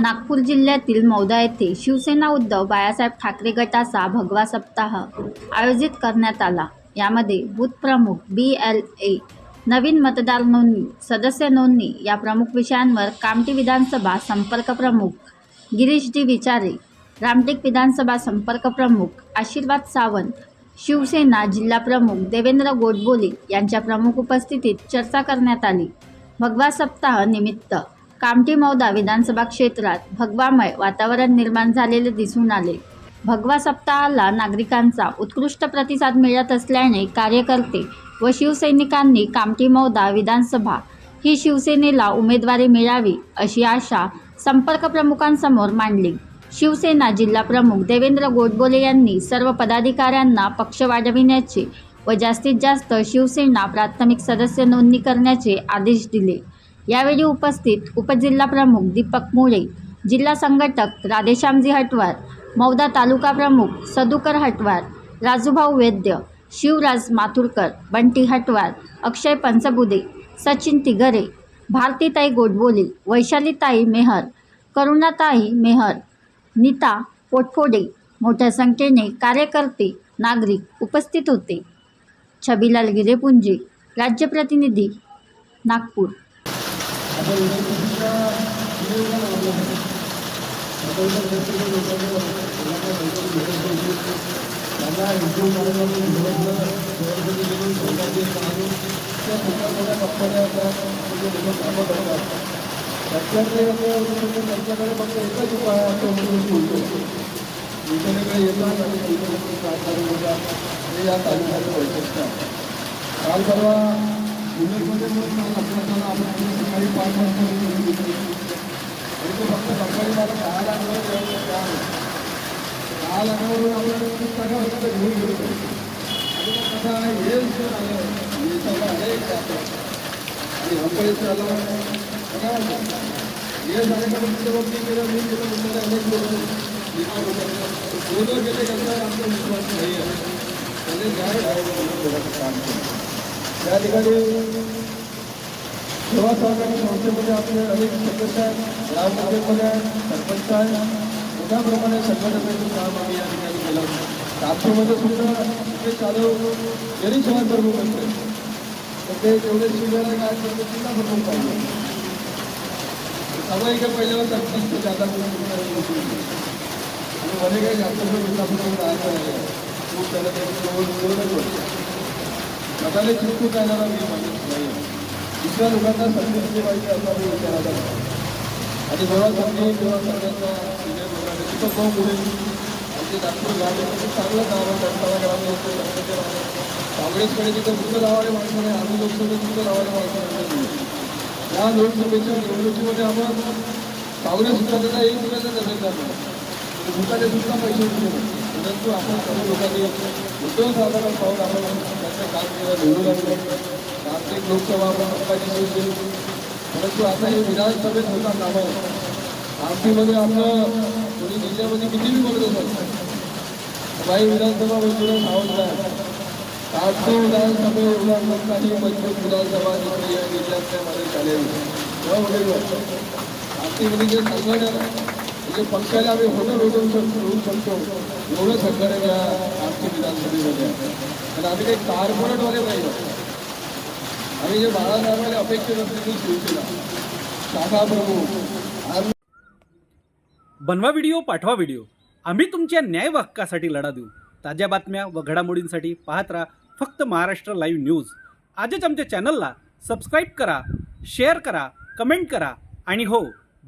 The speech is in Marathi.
नागपूर जिल्ह्यातील मौदा येथे शिवसेना उद्धव बाळासाहेब ठाकरे गटाचा भगवा सप्ताह आयोजित करण्यात आला. यामध्ये बूथ प्रमुख बी एल ए नवीन मतदार नोंदणी सदस्य नोंदणी या प्रमुख विषयांवर कामठी विधानसभा संपर्क प्रमुख गिरीश डी विचारे रामटेक विधानसभा संपर्क प्रमुख आशीर्वाद सावंत शिवसेना जिल्हा प्रमुख देवेंद्र गोडबोले यांच्या प्रमुख उपस्थितीत चर्चा करण्यात आली. भगवा सप्ताह निमित्त कामठी मौदा विधानसभा क्षेत्रात भगवामय वातावरण निर्माण झालेले दिसून आले. भगवा सप्ताहाला नागरिकांचा उत्कृष्ट प्रतिसाद मिळत असल्याने कार्यकर्ते व शिवसैनिकांनी कामठी मौदा विधानसभा ही शिवसेनेला उमेदवारी मिळावी अशी आशा संपर्क प्रमुखांसमोर मांडली. शिवसेना जिल्हा प्रमुख देवेंद्र गोडबोले यांनी सर्व पदाधिकाऱ्यांना पक्ष वाढविण्याचे व जास्तीत जास्त शिवसेना प्राथमिक सदस्य नोंदणी करण्याचे आदेश दिले. यावेळी उपस्थित उपजिल्हा प्रमुख दीपक मुळे जिल्हा संघटक राधेश्यामजी हटवार मौदा तालुका प्रमुख सदुकर हटवार राजूभाऊ वैद्य शिवराज माथुरकर बंटी हटवार अक्षय पंचबुदे सचिन तिगरे भारतीताई गोडबोले वैशालीताई मेहर करुणाताई मेहर नीता पोटफोडे मोठ्या संख्येने कार्यकर्ते नागरिक उपस्थित होते. छबीलाल गिरेपुंजे राज्य प्रतिनिधी नागपूर. त्याच्याकडे त्यांच्याकडे फक्त एकच उपाय आहे तो म्हणजे शिवसेना. येतात आणि शिवसेनेकडे सहकार्य होतात हे या तालुक्याचं वैशिष्ट्य आहे काल परवा मुंबईमध्ये पण काल आपल्याला आपण आम्ही सकाळी पाच वाजता निघून गेलो. आणि तो फक्त सकाळी मला दहा लाखावर जेवण काम आहे. दहा लाखावरून आपल्याला खूप टाका होता ते घेऊन गेलो आणि मग कसा आहे हे विषय आलं देशाला अनेक या ठिकाणी सेवा सहकारी संस्थेमध्ये आपले अनेक सदस्य आहेत ग्रामपंचायतमध्ये आहेत सरपंच आहेत. मोठ्या प्रमाणे संघटनेचं काम आम्ही या ठिकाणी केलं कापशीमध्ये सुद्धा ते चालू जरी सेवा प्रमुख असते तर ते तेवढे शिबिर काय ते सुद्धा प्रमुख पाहिजे. सामायिक पहिल्यावर सरपंच ते जादा आणि मध्ये काही जास्त विकासाकडून राहायचं नाही खूप त्याला त्याची जवळ जवळच होते. स्वतःला चिंतू करणारा मी माणूस नाही. दुसऱ्या लोकांना संधी दिली पाहिजे असा मी विचारात आहे आणि जेव्हा संधी तेव्हा सगळ्यांना विजय लोकांना तिथं भाऊ पुढे आमचे नागपूर ग्रामीण चांगलं काम आहे दंताला ग्रामीण होते काँग्रेसकडे तिथं दुसरं लावायला माणसं नाही आम्ही लोकसभेत दुसरं लावायला माणसं या लोकसभेच्या निवडणुकीमध्ये आपण काँग्रेस सुद्धा त्याचा एक मुलाचा नसेल जातो दुकाने सुद्धा पैसे दिले परंतु आपण सर्व लोकांनी उद्धव साहेबांना पाहून आपण त्याचं काम केलं निवडून आणलं प्रत्येक लोकसभा आपण हक्काची सोय केली परंतु आता हे विधानसभेत होता कामं आमटीमध्ये आपलं कोणी जिल्ह्यामध्ये कितीही बोलत असतात काही विधानसभा बसवणं सावध आहे आमची विधानसभा एवढा काही मजबूत विधानसभा जिथे या जिल्ह्यातल्या मध्ये चालेल तेव्हा वगैरे आमटीमध्ये जे संघटन म्हणजे पक्षाला आम्ही होणं रोडू शकतो होऊ शकतो. एवढं संघटन या आमच्या विधानसभेमध्ये आहे. आणि आम्ही काही कार्पोरेटवाले नाही आम्ही जे बाळासाहेबांना अपेक्षित असलेली शिवसेना. शाखा प्रमुख बनवा व्हिडिओ पाठवा व्हिडिओ. आम्ही तुमच्या न्याय हक्कासाठी लढा देऊ. ताज्या बातम्या व घडामोडींसाठी पाहत राहा फक्त महाराष्ट्र लाईव्ह न्यूज. आजच आमच्या चॅनलला सबस्क्राईब करा शेअर करा कमेंट करा. आणि हो